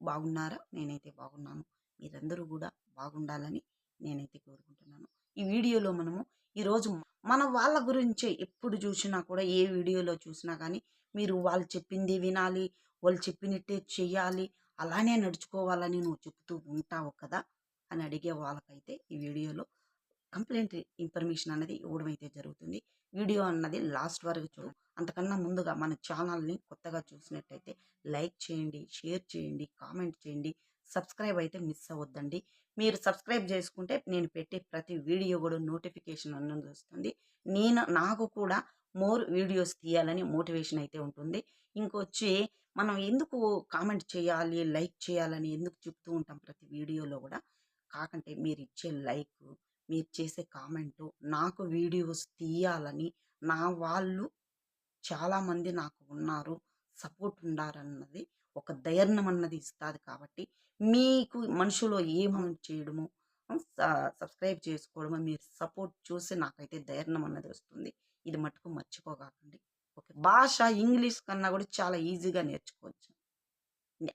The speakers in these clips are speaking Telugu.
బాగున్నారా? నేనైతే బాగున్నాను. మీరందరూ కూడా బాగుండాలని నేనైతే కోరుకుంటున్నాను. ఈ వీడియోలో మనము ఈరోజు మన వాళ్ళ గురించే ఎప్పుడు చూసినా కూడా ఏ వీడియోలో చూసినా కానీ మీరు వాళ్ళు చెప్పింది వినాలి వాళ్ళు చెప్పినట్టే చెయ్యాలి అలానే నడుచుకోవాలని నువ్వు చెప్తూ ఉంటావు కదా అని అడిగే వాళ్ళకైతే ఈ వీడియోలో కంప్లైంట్ ఇన్ఫర్మేషన్ అనేది ఇవ్వడం అయితే జరుగుతుంది. వీడియో అన్నది లాస్ట్ వరకు చూ అంతకన్నా ముందుగా మన ఛానల్ని కొత్తగా చూసినట్టయితే లైక్ చేయండి షేర్ చేయండి కామెంట్ చేయండి. సబ్స్క్రైబ్ అయితే మిస్ అవ్వద్దండి. మీరు సబ్స్క్రైబ్ చేసుకుంటే నేను పెట్టే ప్రతి వీడియో కూడా నోటిఫికేషన్ అన్నది వస్తుంది. నేను నాకు కూడా మోర్ వీడియోస్ తీయాలని మోటివేషన్ అయితే ఉంటుంది. ఇంకొచ్చి మనం ఎందుకు కామెంట్ చేయాలి లైక్ చేయాలని ఎందుకు చెప్తూ ఉంటాం ప్రతి వీడియోలో కూడా? కాకంటే మీరు ఇచ్చే లైక్ మీరు చేసే కామెంటు నాకు వీడియోస్ తీయాలని నా వాళ్ళు చాలామంది నాకు ఉన్నారు సపోర్ట్ ఉండారన్నది ఒక ధైర్యం అన్నది ఇస్తుంది కాబట్టి మీకు మనుషులో ఏమని చేయడము సబ్స్క్రైబ్ చేసుకోవడము మీరు సపోర్ట్ చూసి నాకైతే ధైర్యం అన్నది వస్తుంది. ఇది మటుకు మర్చిపోగాకండి. ఓకే. భాష ఇంగ్లీష్ కన్నా కూడా చాలా ఈజీగా నేర్చుకోవచ్చు.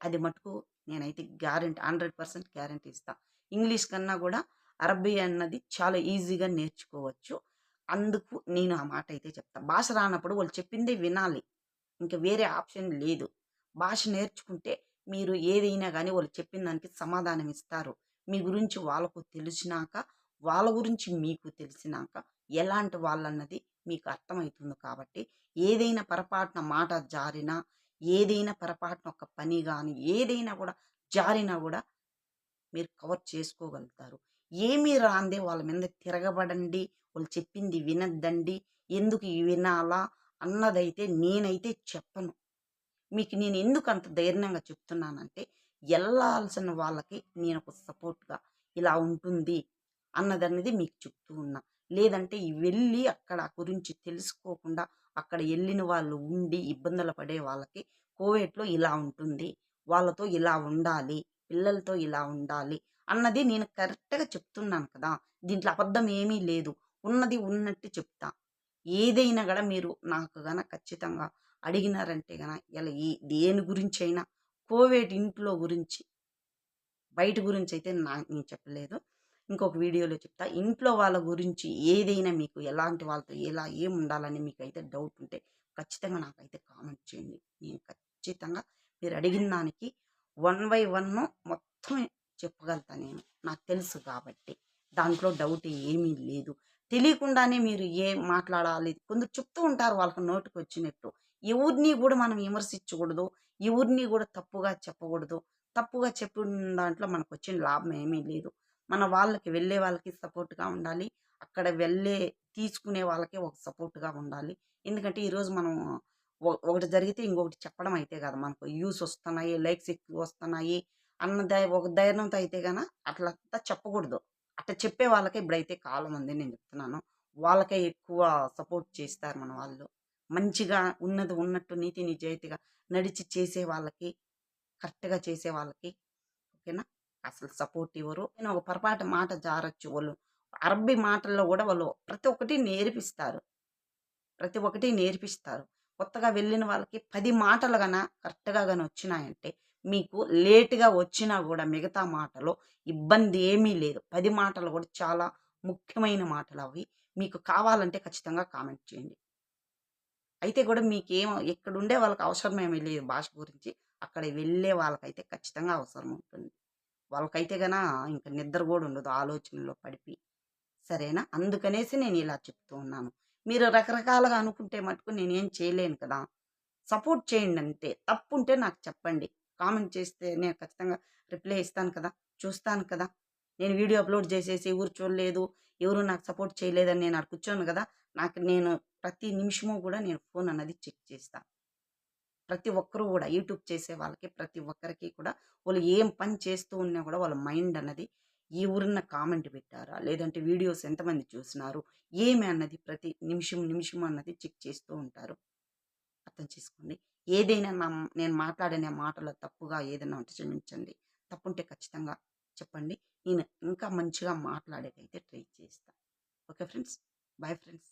అది మటుకు నేనైతే గ్యారంటీ హండ్రెడ్ పర్సెంట్ గ్యారంటీ ఇస్తాను ఇంగ్లీష్ కన్నా కూడా అరబీ అన్నది చాలా ఈజీగా నేర్చుకోవచ్చు. అందుకు నేను ఆ మాట అయితే చెప్తాను భాష రానప్పుడు వాళ్ళు చెప్పిందే వినాలి. ఇంకా వేరే ఆప్షన్ లేదు. భాష నేర్చుకుంటే మీరు ఏదైనా కానీ వాళ్ళు చెప్పిన దానికి సమాధానం ఇస్తారు. మీ గురించి వాళ్ళకు తెలిసినాక వాళ్ళ గురించి మీకు తెలిసినాక ఎలాంటి వాళ్ళన్నది మీకు అర్థమవుతుంది కాబట్టి ఏదైనా పొరపాటున మాట జారినా ఏదైనా పొరపాటున ఒక పని కానీ ఏదైనా కూడా జారినా కూడా మీరు కవర్ చేసుకోగలుగుతారు. ఏమీ రాందే? వాళ్ళ మీద తిరగబడండి. వాళ్ళు చెప్పింది వినద్దండి. ఎందుకు వినాలా? అన్నదైతే నేనైతే చెప్పను. మీకు నేను ఎందుకు అంత ధైర్యంగా చెప్తున్నానంటే వెళ్ళాల్సిన వాళ్ళకి నేను ఒక సపోర్ట్గా ఇలా ఉంటుంది అన్నదనేది మీకు చెప్తూ ఉన్నా. లేదంటే వెళ్ళి అక్కడ గురించి తెలుసుకోకుండా అక్కడ వెళ్ళిన వాళ్ళు ఉండి ఇబ్బందులు పడే వాళ్ళకి కోవిడ్లో ఇలా ఉంటుంది. వాళ్ళతో ఇలా ఉండాలి. పిల్లలతో ఇలా ఉండాలి. అన్నది నేను కరెక్ట్గా చెప్తున్నాను కదా! దీంట్లో అబద్ధం ఏమీ లేదు. ఉన్నది ఉన్నట్టు చెప్తా. ఏదైనా కూడా మీరు నాకు గన ఖచ్చితంగా అడిగినారంటే గన ఇలా ఈ దేని గురించి అయినా కోవిడ్ ఇంట్లో గురించి బయట గురించి అయితే నా నేను చెప్పలేదు. ఇంకొక వీడియోలో చెప్తా. ఇంట్లో వాళ్ళ గురించి ఏదైనా మీకు ఎలాంటి వాళ్ళతో ఎలా ఏం ఉండాలని మీకు అయితే డౌట్ ఉంటే ఖచ్చితంగా నాకైతే కామెంట్ చేయండి. నేను ఖచ్చితంగా మీరు అడిగిన దానికి వన్ బై వన్ మొత్తం చెప్పగలుగుతా నేను. నాకు తెలుసు కాబట్టి. దాంట్లో డౌట్ ఏమీ లేదు. తెలియకుండానే మీరు ఏం మాట్లాడాలి కొందరు చెప్తూ ఉంటారు వాళ్ళకి నోటికి వచ్చినట్టు. ఎవరిని కూడా మనం విమర్శించకూడదు. ఎవరిని కూడా తప్పుగా చెప్పకూడదు. తప్పుగా చెప్పిన దాంట్లో మనకు వచ్చిన లాభం ఏమీ లేదు. మన వాళ్ళకి వెళ్ళే వాళ్ళకి సపోర్ట్గా ఉండాలి. అక్కడ వెళ్ళే తీసుకునే వాళ్ళకి ఒక సపోర్ట్గా ఉండాలి. ఎందుకంటే ఈరోజు మనం ఒకటి జరిగితే ఇంకొకటి చెప్పడం అయితే కదా. మనకు యూస్ వస్తున్నాయి లైక్స్ ఎక్కువ వస్తున్నాయి. అన్న దై ఒక ధైర్యంతో అయితే కన అట్లంతా చెప్పకూడదు. అట్లా చెప్పే వాళ్ళకే ఇప్పుడైతే కాలం ఉంది నేను చెప్తున్నాను. వాళ్ళకే ఎక్కువ సపోర్ట్ చేస్తారు మన వాళ్ళు. మంచిగా ఉన్నది ఉన్నట్టు నీతి నిజాయితీగా నడిచి చేసే వాళ్ళకి కరెక్ట్గా చేసే వాళ్ళకి ఓకేనా? అసలు సపోర్ట్ ఇవ్వరు. నేను ఒక పొరపాటు మాట జారచ్చు వాళ్ళు. అరబ్బీ మాటల్లో కూడా వాళ్ళు ప్రతి ఒక్కటి నేర్పిస్తారు. ప్రతి ఒక్కటి నేర్పిస్తారు. కొత్తగా వెళ్ళిన వాళ్ళకి పది మాటలు గన కరెక్ట్గా కానీ వచ్చినాయంటే మీకు లేటుగా వచ్చినా కూడా మిగతా మాటలో ఇబ్బంది ఏమీ లేదు. పది మాటలు కూడా చాలా ముఖ్యమైన మాటలు అవి. మీకు కావాలంటే ఖచ్చితంగా కామెంట్ చేయండి. అయితే కూడా మీకేం ఎక్కడ ఉండే వాళ్ళకి అవసరం ఏమీ లేదు భాష గురించి. అక్కడ వెళ్ళే వాళ్ళకైతే ఖచ్చితంగా అవసరం ఉంటుంది. వాళ్ళకైతే గన ఇంకా నిద్ర కూడా ఉండదు ఆలోచనలో పడిపి సరేనా? అందుకనేసి నేను ఇలా చెప్తూ ఉన్నాను. మీరు రకరకాలుగా అనుకుంటే మటుకు నేనేం చేయలేను కదా? సపోర్ట్ చేయండి అంతే. తప్పు ఉంటే నాకు చెప్పండి. కామెంట్ చేస్తే నేను ఖచ్చితంగా రిప్లై ఇస్తాను కదా చూస్తాను కదా. నేను వీడియో అప్లోడ్ చేసేసి ఎవరు చూడలేదు ఎవరు నాకు సపోర్ట్ చేయలేదని నేను అక్కడ కూర్చోను కదా నాకు నేను ప్రతి నిమిషము కూడా నేను ఫోన్ అన్నది చెక్ చేస్తాను ప్రతి ఒక్కరు కూడా యూట్యూబ్ చేసే వాళ్ళకి ప్రతి ఒక్కరికి కూడా వాళ్ళు ఏం పని చేస్తూ ఉన్నా కూడా వాళ్ళ మైండ్ అన్నది ఈ కామెంట్ పెట్టారా లేదంటే వీడియోస్ ఎంతమంది చూసినారు ఏమి అన్నది ప్రతి నిమిషం నిమిషం అన్నది చెక్ చేస్తూ ఉంటారు. అర్థం చేసుకోండి. ఏదైనా నా నేను మాట్లాడిన మాటలో తప్పుగా ఏదైనా ఉంటే క్షమించండి. తప్పుంటే ఖచ్చితంగా చెప్పండి. నేను ఇంకా మంచిగా మాట్లాడేదైతే ట్రై చేస్తాను ఓకే ఫ్రెండ్స్. Bye friends.